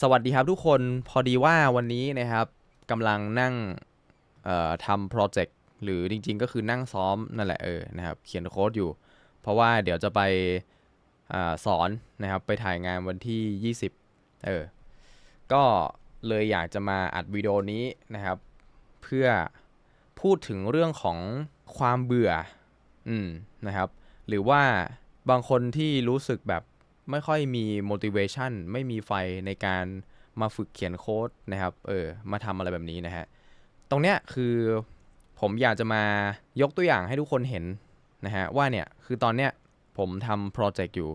สวัสดีครับทุกคนพอดีว่าวันนี้นะครับกำลังนั่งทำโปรเจกต์หรือจริง ๆ ก็คือนั่งซ้อมนั่นแหละเออนะครับเขียนโค้ดอยู่ เพราะว่าเดี๋ยวจะไปอสอนนะครับไปถ่ายงานวันที่ 20เออก็เลยอยากจะมาอัดวิดีโอนี้นะครับ เพื่อพูดถึงเรื่องของความเบื่ออืมนะครับ หรือว่าบางคนที่รู้สึกแบบ ไม่ค่อยมี motivation ไม่มีไฟในการมาฝึกเขียนโค้ดนะครับ เออ มาทำอะไรแบบนี้นะฮะ ตรงเนี้ยคือผมอยากจะมายกตัวอย่างให้ทุกคนเห็นนะฮะว่าเนี่ยคือตอนเนี้ยผมทำโปรเจกต์อยู่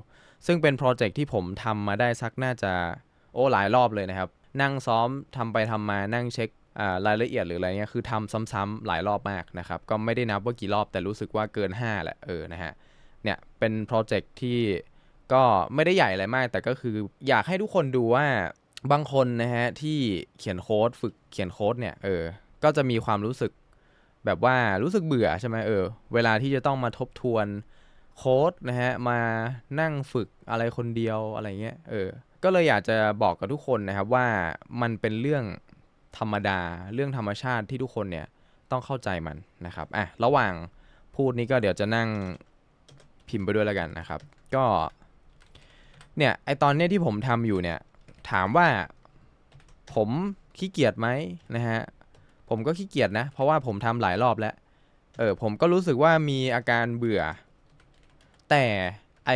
ซึ่งเป็นโปรเจกต์ที่ผมทำมาได้สักน่าจะโอ้หลายรอบเลยนะครับ นั่งซ้อมทำไปทำมานั่งเช็ครายละเอียดหรืออะไรเงี้ยคือทำซ้ำๆหลายรอบมากนะครับ ก็ไม่ได้นับว่ากี่รอบแต่รู้สึกว่าเกิน 5 แหละเออนะฮะเนี่ยเป็นโปรเจกต์ที่ ก็ไม่ได้ใหญ่อะไรมาก แต่ก็คืออยากให้ทุกคนดูว่าบางคนนะฮะที่เขียนโค้ดฝึกเขียนโค้ดเนี่ยเออ ก็จะมีความรู้สึกแบบว่ารู้สึกเบื่อใช่ไหมเออ เวลาที่จะต้องมาทบทวนโค้ดนะฮะมานั่งฝึกอะไรคนเดียวอะไรเงี้ยเออ ก็เลยอยากจะบอกกับทุกคนนะครับว่ามันเป็นเรื่องธรรมดาเรื่องธรรมชาติที่ทุกคนเนี่ยต้องเข้าใจมันนะครับอะระหว่างพูดนี้ก็เดี๋ยวจะนั่งพิมพ์ไปด้วยแล้วกันนะครับ ก็ เนี่ยไอตอนเนี้ยที่ผมทำอยู่เนี่ยถามว่าผมขี้เกียจไหมนะฮะผมก็ขี้เกียจนะ เพราะว่าผมทำหลายรอบแล้วเออผมก็รู้สึกว่ามีอาการเบื่อ แต่ไอ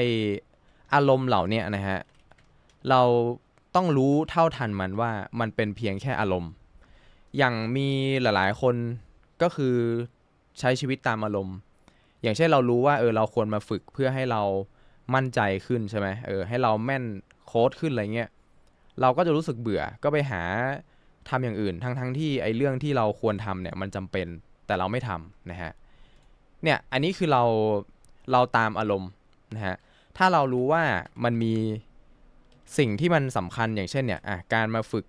อารมณ์เหล่านี้นะฮะเราต้องรู้เท่าทันมันว่ามันเป็นเพียงแค่อารมณ์ อย่างมีหลายๆ คนก็คือใช้ชีวิตตามอารมณ์ อย่างเช่นเรารู้ว่าเออเราควรมาฝึกเพื่อให้เรา มั่นใจขึ้นใช่ไหมเออให้เราแม่นโค้ดขึ้นอะไรเงี้ยเราก็จะรู้สึกเบื่อก็ไปหาทำอย่างอื่น ทั้งทั้งที่ไอ้เรื่องที่เราควรทำเนี่ยมันจำเป็นแต่เราไม่ทำนะฮะเนี่ยอันนี้คือเราเราตามอารมณ์นะฮะถ้าเรารู้ว่ามันมีสิ่งที่มันสำคัญอย่างเช่นเนี่ยอะการมาฝึก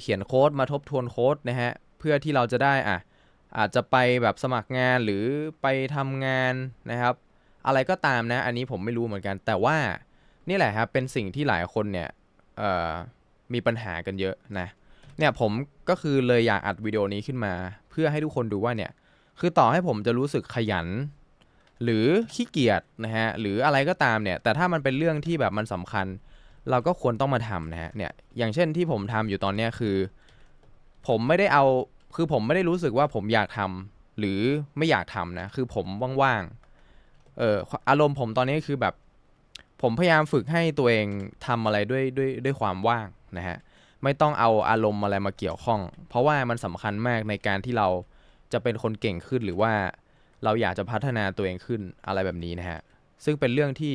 เขียนโค้ดมาทบทวนโค้ดนะฮะเพื่อที่เราจะได้อะอาจจะไปแบบสมัครงานหรือไปทำงานนะครับ อะไรก็ตามนะ อันนี้ผมไม่รู้เหมือนกัน แต่ว่านี่แหละครับเป็นสิ่งที่หลายคนเนี่ยมีปัญหากันเยอะนะเนี่ยผมก็คือเลยอยากอัดวิดีโอนี้ขึ้นมา เพื่อให้ทุกคนดูว่าเนี่ยคือต่อให้ผมจะรู้สึกขยัน หรือขี้เกียจนะฮะหรืออะไรก็ตามเนี่ย แต่ถ้ามันเป็นเรื่องที่แบบมันสำคัญ เราก็ควรต้องมาทำนะฮะเนี่ยอย่างเช่นที่ผมทำอยู่ตอนเนี้ยคือ ผมไม่ได้เอาคือผมไม่ได้รู้สึกว่าผมอยากทำหรือไม่อยากทำนะคือผมว่างๆ เอออารมณ์ผมตอนนี้คือแบบ ผมพยายามฝึกให้ตัวเองทำอะไรด้วยด้วยด้วยความว่างนะฮะไม่ต้องเอาอารมณ์อะไรมาเกี่ยวข้อง เพราะว่ามันสำคัญมากในการที่เราจะเป็นคนเก่งขึ้นหรือว่าเราอยากจะพัฒนาตัวเองขึ้นอะไรแบบนี้นะฮะซึ่งเป็นเรื่องที่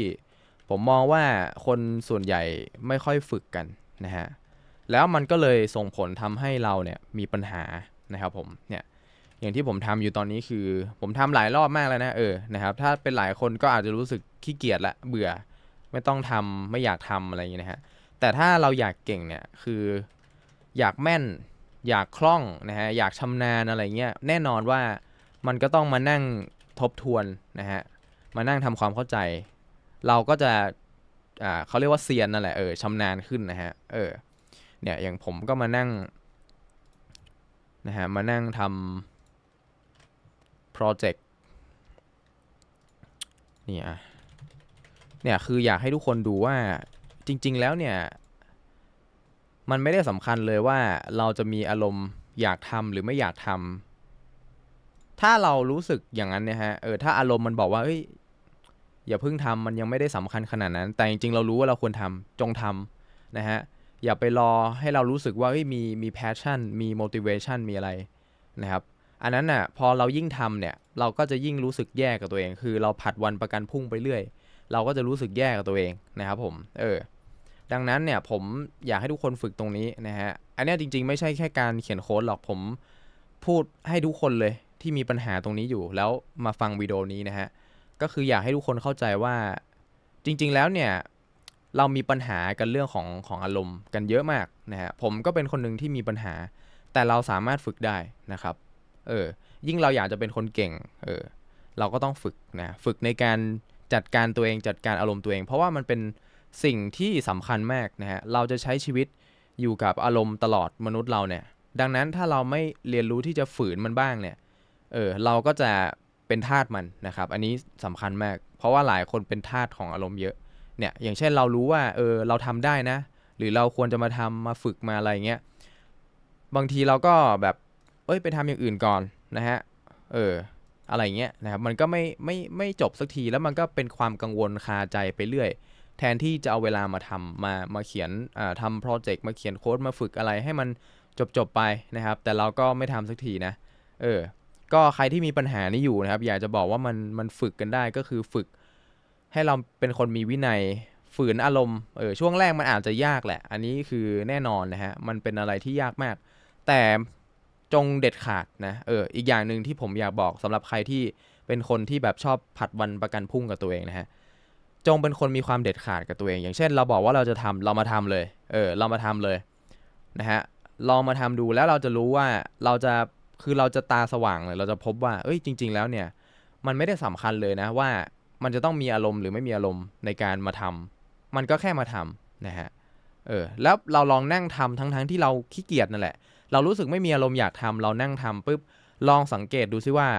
ผมมองว่าคนส่วนใหญ่ไม่ค่อยฝึกกันนะฮะแล้วมันก็เลยส่งผลทำให้เราเนี่ยมีปัญหานะครับผมเนี่ย อย่างที่ผมทำอยู่ตอนนี้คือ ผมทำหลายรอบมากแล้วนะเออนะครับถ้าเป็นหลายคนก็อาจจะรู้สึกขี้เกียจละเบื่อ ไม่ต้องทำไม่อยากทำอะไรอย่างเงี้นะฮะแต่ถ้าเราอยากเก่งเนี่ยคือ อยากแม่น อยากคล่องนะฮะอยากชำนาญอะไรเงี้ยแน่นอนว่ามันก็ต้องมานั่งทบทวนนะฮะมานั่งทำความเข้าใจ เราก็จะอ่าเขาเรียกว่าเซียนนั่นแหละเออชำนาญขึ้นนะฮะเออเนี่ยอย่างผมก็มานั่งนะฮะมานั่งทำ โปรเจกต์เนี่ยเนี่ยคืออยากให้ทุกคนดูว่าจริง ๆ แล้วเนี่ย มันไม่ได้สำคัญเลยว่าเราจะมีอารมณ์อยากทำหรือไม่อยากทำถ้าเรารู้สึกอย่างนั้นเนี่ยฮะเออถ้าอารมณ์มันบอกว่าเฮ้ยอย่าเพิ่งทำมันยังไม่ได้สำคัญขนาดนั้น แต่จริง ๆ เรารู้ว่าเราควรทำจงทำนะฮะอย่าไปรอให้เรารู้สึกว่าเฮ้ยมีมี passion มี motivation มีอะไรนะครับ อันนั้นน่ะพอเรายิ่งทำเนี่ยเราก็จะยิ่งรู้สึกแย่กับตัวเอง คือเราผัดวันประกันพรุ่งไปเรื่อย เราก็จะรู้สึกแย่กับตัวเองนะครับผมเออดังนั้นเนี่ยผมอยากให้ทุกคนฝึกตรงนี้นะฮะอันนี้จริงๆ ไม่ใช่แค่การเขียนโค้ดหรอกผมพูดให้ทุกคนเลยที่มีปัญหาตรงนี้อยู่ แล้วมาฟังวิดีโอนี้นะฮะก็คืออยากให้ทุกคนเข้าใจว่าจริง ๆแล้วเนี่ยเรามีปัญหากันเรื่องของของอารมณ์กันเยอะมากนะฮะผมก็เป็นคนหนึ่งที่มีปัญหา แต่เราสามารถฝึกได้นะครับ เออ ยิ่งเราอยากจะเป็นคนเก่ง เออ เราก็ต้องฝึกนะ ฝึกในการจัดการตัวเองจัดการอารมณ์ตัวเอง เพราะว่ามันเป็นสิ่งที่สำคัญมากนะฮะ เราจะใช้ชีวิตอยู่กับอารมณ์ตลอดมนุษย์เราเนี่ย ดังนั้นถ้าเราไม่เรียนรู้ที่จะฝืนมันบ้างเนี่ย เออ เราก็จะเป็นทาสมันนะครับ อันนี้สำคัญมาก เพราะว่าหลายคนเป็นทาสของอารมณ์เยอะ เนี่ย อย่างเช่นเรารู้ว่า เออ เราทำได้นะ หรือเราควรจะมาทำมาฝึกมาอะไรเงี้ย บางทีเราก็แบบ เอ้ยไปทำอย่างอื่นก่อนนะฮะเอออะไรเงี้ยนะครับมันก็ไม่ไม่ไม่จบสักทีแล้วมันก็เป็นความกังวลคาใจไปเรื่อย แทนที่จะเอาเวลามาทำมามาเขียนอ่าทำโปรเจกต์มาเขียนโค้ดมาฝึกอะไรให้มันจบจบไปนะครับ แต่เราก็ไม่ทำสักทีนะเออก็ใครที่มีปัญหานี้อยู่นะครับ อยากจะบอกว่ามันมันฝึกกันได้ก็คือฝึก ให้เราเป็นคนมีวินัยฝืนอารมณ์เออช่วงแรกมันอาจจะยากแหละ อันนี้คือแน่นอนนะฮะมันเป็นอะไรที่ยากมาก แต่ จงเด็ดขาดนะเอออีกอย่างหนึ่งที่ผมอยากบอกสำหรับใครที่เป็นคนที่แบบชอบผัดวันประกันพรุ่งกับตัวเองนะฮะจงเป็นคนมีความเด็ดขาดกับตัวเอง อย่างเช่น เราบอกว่าเราจะทำเรามาทำเลย เออ เรามาทำเลยนะฮะลองมาทำดูแล้วเราจะรู้ว่าเราจะคือเราจะตาสว่างเลยเราจะพบว่า เอ้ยจริง ๆ แล้วเนี่ย มันไม่ได้สำคัญเลยนะว่ามันจะต้องมีอารมณ์หรือไม่มีอารมณ์ในการมาทำมันก็แค่มาทำนะฮะเออแล้วเราลองนั่งทำทั้งๆที่เราขี้เกียจนั่นแหละ เรารู้สึกไม่มีอารมณ์อยากทำเรานั่งทำปุ๊บลองสังเกตดูซิว่า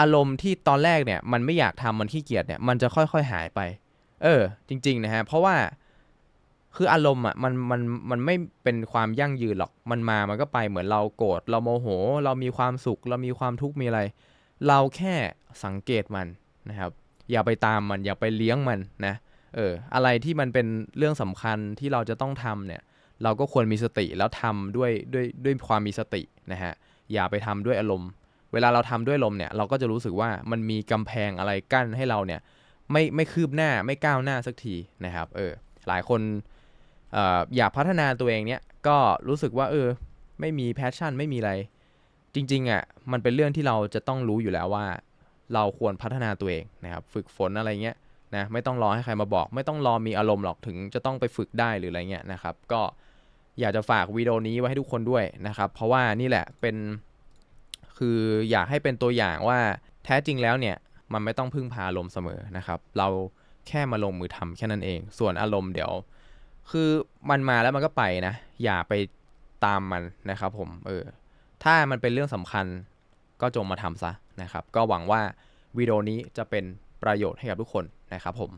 อารมณ์ที่ตอนแรกเนี่ยมันไม่อยากทำมันขี้เกียจเนี่ยมันจะค่อยๆหายไป เออ จริง ๆ นะฮะเพราะว่าคืออารมณ์อะมันมันมันไม่เป็นความยั่งยืนหรอกมันมามันก็ไปเหมือนเราโกรธเราโมโห เรามีความสุข เรามีความทุกข์มีอะไร เราแค่สังเกตมันนะครับ อย่าไปตามมันอย่าไปเลี้ยงมันนะเอออะไรที่มันเป็นเรื่องสำคัญที่เราจะต้องทำเนี่ย เราก็ควรมีสติแล้วทำด้วยด้วยด้วยความมีสตินะฮะอย่าไปทำด้วยอารมณ์ เวลาเราทำด้วยลมณ์เนี่ยเราก็จะรู้สึกว่ามันมีกำแพงอะไรกั้นให้เราเนี่ยไม่ไม่คืบหน้าไม่ก้าวหน้าสักทีนะครับเออหลายคนเอ่ออยากพัฒนาตัวเองเนี่ยก็รู้สึกว่าเออไม่มีแพชชั่นไม่มีอะไร จริงๆอะมันเป็นเรื่องที่เราจะต้องรู้อยู่แล้วว่า เราควรพัฒนาตัวเองนะครับฝึกฝนอะไรเงี้ยนะไม่ต้องรอให้ใครมาบอก ไม่ต้องรอมีอารมณ์หรอกถึงจะต้องไปฝึกได้หรืออะไรเงี้ยนะครับ ก็ อยากจะฝากวิดีโอนี้ไว้ให้ทุกคนด้วยนะครับ เพราะว่านี่แหละเป็นคืออยากให้เป็นตัวอย่างว่าแท้จริงแล้วเนี่ยมันไม่ต้องพึ่งพาอารมณ์เสมอนะครับ เราแค่มาลงมือทำแค่นั้นเอง ส่วนอารมณ์เดี๋ยว คือมันมาแล้วมันก็ไปนะ อย่าไปตามมันนะครับผมเออถ้ามันเป็นเรื่องสำคัญก็จงมาทำซะนะครับ ก็หวังว่าวิดีโอนี้จะเป็นประโยชน์ให้กับทุกคนนะครับผม